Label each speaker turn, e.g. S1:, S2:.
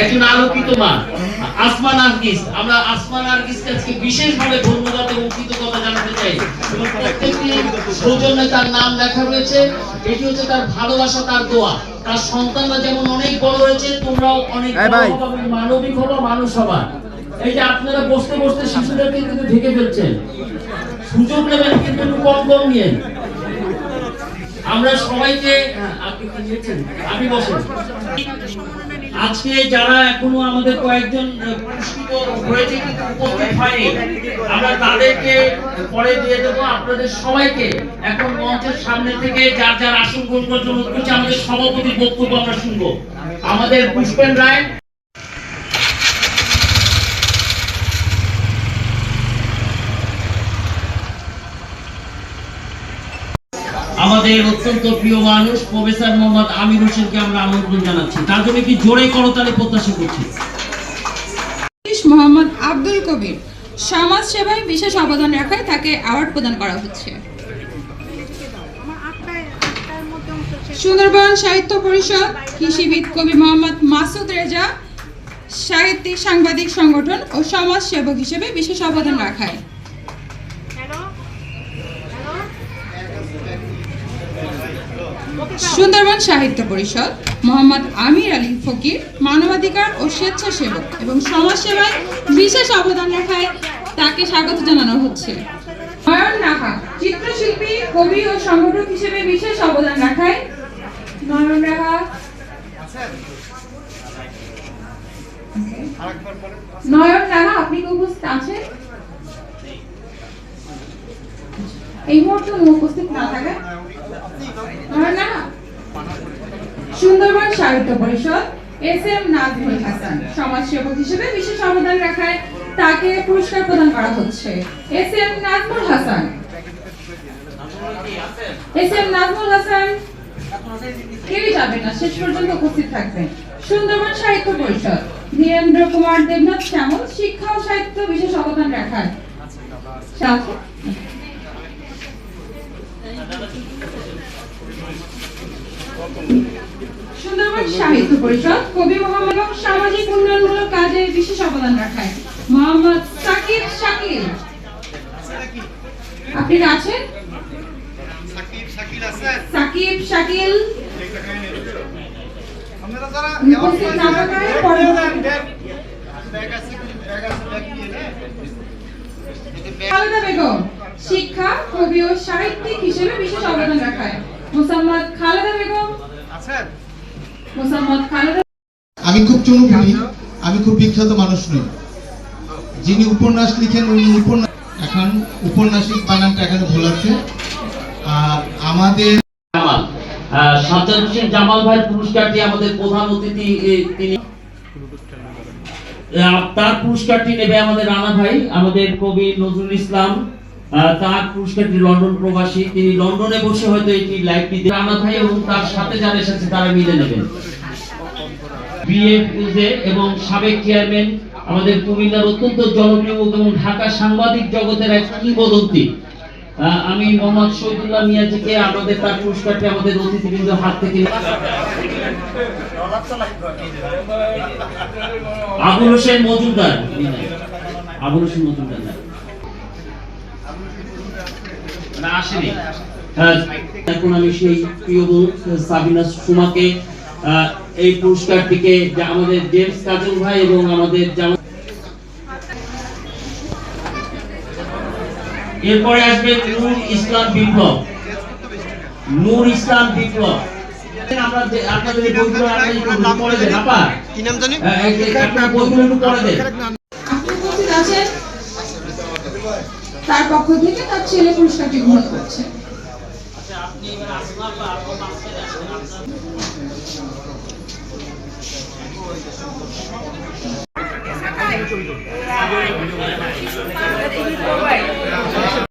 S1: একজন আলোকিত মা আসমা নার্গিস আমরা আসমা নার্গিসকে আজকে বিশেষভাবে ধন্যবাদ এবং কৃতজ্ঞতা জানাতে চাই। এবং প্রত্যেকটি সৌজন্যে তার নাম লেখা রয়েছে। এটি হচ্ছে তার ভালোবাসা তার দোয়া। তার সন্তানরা যেমন অনেক বড় হয়েছে তোমরাও অনেক মানবিক হবা মানুষ হবা। এই যে আপনারা বসতে বসতে শিশুদেরকে কিন্তু ঢেকে ফেলছেন। সুযোগ নেবেন কিন্তু একটু কম কম নিয়ে আমরা সবাইকে আপনি কি নিয়েছেন? আপনি বসেন। আজকে যারা এখনও আমাদের কয়েকজন পুরস্কৃত হয়েছে কিন্তু উপস্থিত হয়নি। আমরা তাদেরকে পরে দিয়ে দেবো। আপনাদের সবাইকে এখন মঞ্চের সামনে থেকে যার যার আসন গ্রহণ করছে আমাদের সভাপতির বক্তব্য আমরা শুনব। আমাদের পুষ্পেন রায় আমাদের অত্যন্ত প্রিয় মানুষ, প্রফেসর মোহাম্মদ আমির হোসেনকে আমরা আমন্ত্রণ জানাচ্ছি। তার জন্য কি জোরে করতালি প্রত্যাশা করছি?
S2: মোহাম্মদ আব্দুল কবির। সমাজ সেবায় বিশেষ অবদান রাখায় তাকে অ্যাওয়ার্ড প্রদান করা হচ্ছে। সুন্দরবন সাহিত্য পরিষদ কৃষিবিদ কবি মোহাম্মদ মাসুদ রেজা, সাহিত্যিক সাংবাদিক সংগঠন ও সমাজ সেবক হিসেবে বিশেষ অবদান রাখায়। সুন্দরবন সাহিত্য পরিষদ মোহাম্মদ আমির আলী ফকির মানবাধিকার ও স্বেচ্ছাসেবক এবং সমাজসেবায় বিশেষ অবদান রাখায় তাকে স্বাগত জানানো হচ্ছে। নয়ন রাহা চিত্রশিল্পী কবি ও সংগঠক হিসেবে বিশেষ অবদান রাখায়। নয়ন রাহা। নয়ন রাহা আপনি কি উপস্থিত আছেন? এই মুহূর্তে উপস্থিত না রাহা সুন্দরবন সাহিত্য পরিষদ, এস এম নাজমুল হাসান, সমাজসেবক হিসেবে বিশেষ অবদান রাখায় তাকে পুরস্কার প্রদান করা হচ্ছে। S M Nazmul Hasan. S M Nazmul Hasan কেউই যাবেন না? শেষ পর্যন্ত উপস্থিত থাকবেন। সুন্দরবন সাহিত্য পরিষদ, ধীরেন্দ্র কুমার দেবনাথ শ্যামল, শিক্ষা ও সাহিত্য বিশেষ অবদান রাখায়। সুন্দরবন সাহিত্য পরিষদ কবি মোহাম্মদ এবং সামাজিক উন্নয়নমূলক কাজে বিশেষ অবদান রাখায় মোহাম্মদ সাকিব শাকিল আপনি আছেন
S3: সাকিব শাকিল
S2: বেগম শিক্ষা কবি ও সাহিত্যিক হিসেবে বিশেষ অবদান রাখায়। মোসাম্মদ খালেদা বেগম।
S3: আছেন?
S2: মোসাম্মদ খালেদা
S4: আমি খুব চুনুপুটি আমি খুব বিখ্যাত মানুষ নই। যিনি উপন্যাস লিখেন উনি উপন্যাস এখন উপন্যাসিক বানানটা এখানে ভুল আছে আর আমাদের
S1: জামাল। সাজ্জাদ হোসেন জামাল ভাই পুরস্কারটি আমাদের প্রধান অতিথি তিনি আহ, তার পুরস্কারটি নেবে আমাদের রানা ভাই আমাদের কবি নজরুল ইসলাম। তার পুরস্কারটি লন্ডন প্রবাসী। তিনি লন্ডনে বসে হয়তো এটি লাইভটি রানা ভাই এবং তার সাথে যারা এসেছে, তারা মিলে নেবেন। বিএফইউজে এবং সাবেক চেয়ারম্যান আমাদের কুমিল্লার অত্যন্ত জনপ্রিয় এবং ঢাকা সাংবাদিক জগতের এক কিংবদন্তি আমি মোহাম্মদ শহীদুল্লাহ মিয়াজিকে আমাদের তার পুরস্কারটি আমাদের অতিথিবৃন্দ হাত থেকে আবুল হোসেন মজুমদার। আবুল হোসেন মজুমদার না। না আসেনি। হ্যাঁ, এখন আমি সেই প্রিয় সাবিনা সুমাকে এই পুরস্কারটিকে আমাদের জেমস কাজল ভাই এবং আমাদের এরপরে আসবে নূর ইসলাম বিপ্লব। নূর ইসলাম বিপ্লব। আমরা যে- আপনাদের বইগুলো আপনারা পড়ে দেন আপা।
S3: কি নাম জানি?
S1: আপনার বইগুলো একটু পড়ে দেন।
S2: আপনি উপস্থিত আছেন? তার পক্ষ থেকে তার ছেলে পুরস্কারটি গ্রহণ করছে।